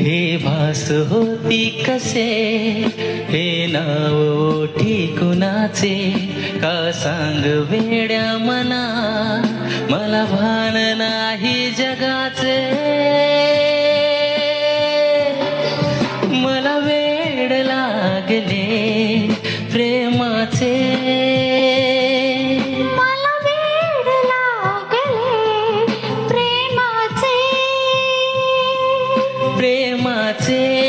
हे भास होती कसे? हे नाव ओठी कुणाचे का सांग वेड्या मना? मला भान नाही जगाचे. मला वेड लागले take